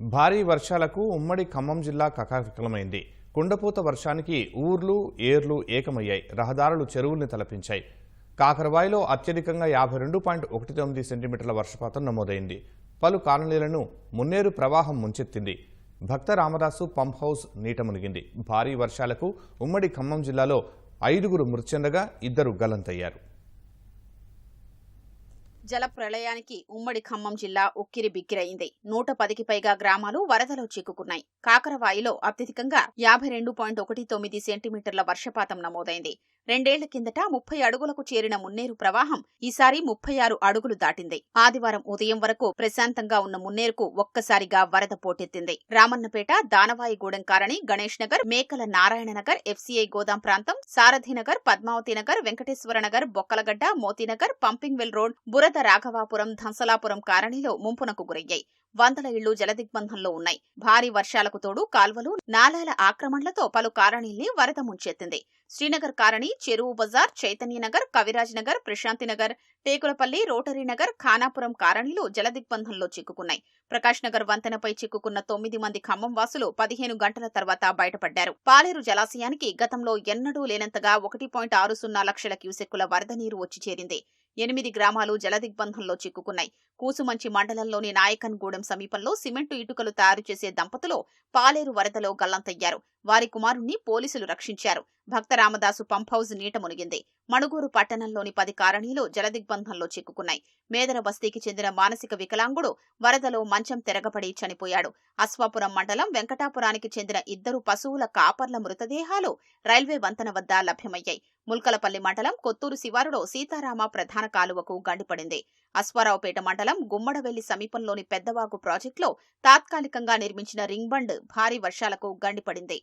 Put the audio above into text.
భారీ వర్షాలకు ఉమ్మడి ఖమ్మం జిల్లా కకావికలమైంది కుండపోత వర్షానికి ఊర్లు ఏర్లు ఏకమయ్యాయి. రహదారులు చెరువుల్ని తలపించాయి. కాకరవాయిలో అత్యధికంగా యాభై రెండు పాయింట్ ఒకటి తొమ్మిది సెంటీమీటర్ల వర్షపాతం నమోదైంది. పలు కాలనీలను మున్నేరు ప్రవాహం ముంచెత్తింది. భక్త రామదాసు పంప్ హౌస్ నీట మునిగింది. భారీ వర్షాలకు ఉమ్మడి ఖమ్మం జిల్లాలో ఐదుగురు మృతి చెందగా ఇద్దరు గలంతయ్యారు. జల ప్రళయానికి ఉమ్మడి ఖమ్మం జిల్లా ఉక్కిరి బిక్కిరైంది. నూట పదికి పైగా గ్రామాలు వరదలో చిక్కుకున్నాయి. కాకరవాయిలో అత్యధికంగా యాభై రెండు పాయింట్ ఒకటి తొమ్మిది సెంటీమీటర్ల వర్షపాతం నమోదైంది. రెండేళ్ళ కిందట ముప్పై అడుగులకు చేరిన మున్నేరు ప్రవాహం ఈసారి ముప్పై ఆరు అడుగులు దాటింది. ఆదివారం ఉదయం వరకు ప్రశాంతంగా ఉన్న మున్నేరుకు ఒక్కసారిగా వరద పోటెత్తింది. రామన్నపేట దానవాయిగూడెం కారణి గణేష్ నగర్ మేకల నారాయణ నగర్ ఎఫ్సీఐ గోదాం ప్రాంతం Sarathi Nagar Padmavathi Nagar Venkateswara Nagar Bokkalagadda Motinagar pumping well road బురద రాఘవాపురం ధంసలాపురం కాలనీలో ముంపునకు గురయ్యాయి. వందల ఇళ్ళు జలదిగ్బంధంలో ఉన్నాయి. భారీ వర్షాలకు తోడు కాల్వలు నాలాల ఆక్రమణలతో పలు కాలనీల్ని వరద ముంచెత్తింది. శ్రీనగర్ కాలనీ చెరువు బజార్ చైతన్యనగర్ కవిరాజ్నగర్ ప్రశాంతినగర్ టేకులపల్లి రోటరీ నగర్ ఖానాపురం కాలనీలు జలదిగ్బంధంలో చిక్కుకున్నాయి. ప్రకాష్ నగర్ వంతెనపై చిక్కుకున్న తొమ్మిది మంది ఖమ్మం వాసులు పదిహేను గంటల తర్వాత బయటపడ్డారు. పాలేరు జలాశయానికి గతంలో ఎన్నడూ లేనంతగా ఒకటి పాయింట్ ఆరు సున్నా లక్షల క్యూసెక్కుల వరద నీరు వచ్చి చేరింది. ఎనిమిది గ్రామాలు జలదిగ్బంధంలో చిక్కుకున్నాయి. కూసుమంచి మండలంలోని నాయకన్గూడెం సమీపంలో సిమెంటు ఇటుకలు తయారు చేసే దంపతులు పాలేరు వరదలో గల్లంతయ్యారు. వారి కుమారుణ్ణి పోలీసులు రక్షించారు. భక్త రామదాసు పంప్ హౌస్ నీట మునిగింది. మణుగూరు పట్టణంలోని పది కాలనీలు జలదిగ్బంధంలో చిక్కుకున్నాయి. మేదర బస్తీకి చెందిన మానసిక వికలాంగుడు వరదలో మంచం తిరగబడి చనిపోయాడు. అశ్వాపురం మండలం వెంకటాపురానికి చెందిన ఇద్దరు పశువుల కాపర్ల మృతదేహాలు రైల్వే వంతెన వద్ద లభ్యమయ్యాయి. ముల్కలపల్లి మండలం కొత్తూరు శివారులో సీతారామ ప్రధాన కాలువకు గండిపడింది. అశ్వారావుపేట మండలం గుమ్మడవెల్లి సమీపంలోని పెద్దవాగు ప్రాజెక్టులో తాత్కాలికంగా నిర్మించిన రింగ్ బండ్ భారీ వర్షాలకు గండిపడింది.